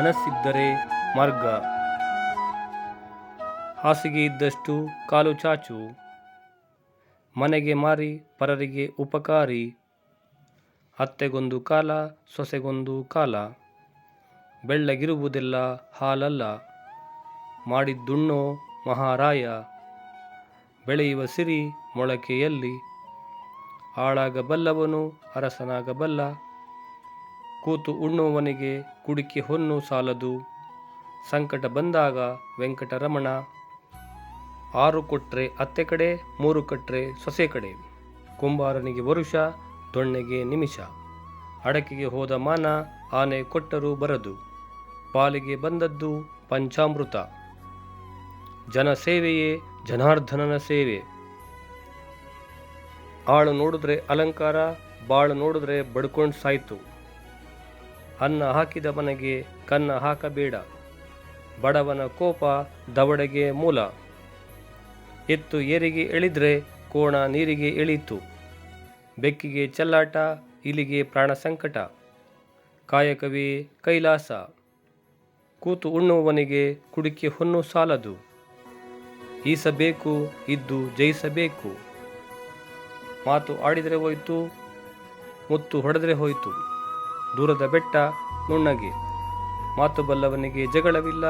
ಮನಸ್ಸಿದ್ದರೆ ಮಾರ್ಗ. ಹಾಸಿಗೆ ಇದ್ದಷ್ಟು ಕಾಲು ಚಾಚು. ಮನೆಗೆ ಮಾರಿ, ಪರರಿಗೆ ಉಪಕಾರಿ. ಅತ್ತೆಗೊಂದು ಕಾಲ, ಸೊಸೆಗೊಂದು ಕಾಲ. ಬೆಳ್ಳಗಿರುವುದೆಲ್ಲ ಹಾಲಲ್ಲ. ಮಾಡಿದ್ದುಣ್ಣೋ ಮಹಾರಾಯ. ಬೆಳೆಯುವ ಸಿರಿ ಮೊಳಕೆಯಲ್ಲಿ. ಹಾಳಾಗಬಲ್ಲವನು ಅರಸನಾಗಬಲ್ಲ. ಕೂತು ಉಣ್ಣುವವನಿಗೆ ಕುಡಿಕೆ ಹೊನ್ನು ಸಾಲದು. ಸಂಕಟ ಬಂದಾಗ ವೆಂಕಟರಮಣ, ಆರು ಕೊಟ್ರೆ ಅತ್ತೆ ಕಡೆ, ಮೂರು ಕಟ್ಟರೆ ಸೊಸೆ ಕಡೆ. ಕುಂಬಾರನಿಗೆ ವರುಷ, ದೊಣ್ಣೆಗೆ ನಿಮಿಷ. ಅಡಕೆಗೆ ಹೋದ ಮಾನ, ಆನೆ ಕೊಟ್ಟರೂ ಬರದು. ಪಾಲಿಗೆ ಬಂದದ್ದು ಪಂಚಾಮೃತ. ಜನ ಸೇವೆಯೇ ಜನಾರ್ದನನ ಸೇವೆ. ಆಳು ನೋಡಿದ್ರೆ ಅಲಂಕಾರ, ಬಾಳು ನೋಡಿದ್ರೆ ಬಡ್ಕೊಂಡು ಸಾಯ್ತು. ಅನ್ನ ಹಾಕಿದ ಮನೆಗೆ ಕನ್ನ ಹಾಕಬೇಡ. ಬಡವನ ಕೋಪ ದವಡೆಗೆ ಮೂಲ. ಎತ್ತು ಏರಿಗೆ ಎಳಿದ್ರೆ ಕೋಣ ನೀರಿಗೆ ಎಳೀತು. ಬೆಕ್ಕಿಗೆ ಚೆಲ್ಲಾಟ, ಇಲಿಗೆ ಪ್ರಾಣ ಸಂಕಟ. ಕಾಯಕವೇ ಕೈಲಾಸ. ಕೂತು ಉಣ್ಣುವವನಿಗೆ ಕುಡಿಕೆ ಹೊನ್ನು ಸಾಲದು. ಈಸಬೇಕು, ಇದ್ದು ಜಯಿಸಬೇಕು. ಮಾತು ಆಡಿದರೆ ಹೋಯಿತು, ಮುತ್ತು ಹೊಡೆದರೆ ಹೋಯ್ತು. ದೂರದ ಬೆಟ್ಟ ನುಣ್ಣಗೆ. ಮಾತು ಬಲ್ಲವನಿಗೆ ಜಗಳವಿಲ್ಲ,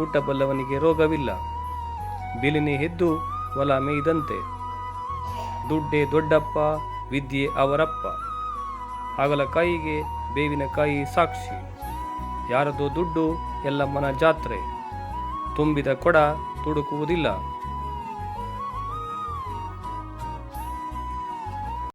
ಊಟ ಬಲ್ಲವನಿಗೆ ರೋಗವಿಲ್ಲ. ಬಿಲಿನಿ ಎದ್ದು ಹೊಲ ಮೇಯ್ದಂತೆ ದುಡ್ಡೆ ದೊಡ್ಡಪ್ಪ, ವಿದ್ಯೆ ಅವರಪ್ಪ. ಹಾಗಲಕಾಯಿಗೆ ಬೇವಿನಕಾಯಿ ಸಾಕ್ಷಿ. ಯಾರದೋ ದುಡ್ಡು, ಎಲ್ಲಮ್ಮನ ಜಾತ್ರೆ. ತುಂಬಿದ ಕೊಡ ತುಡುಕುವುದಿಲ್ಲ.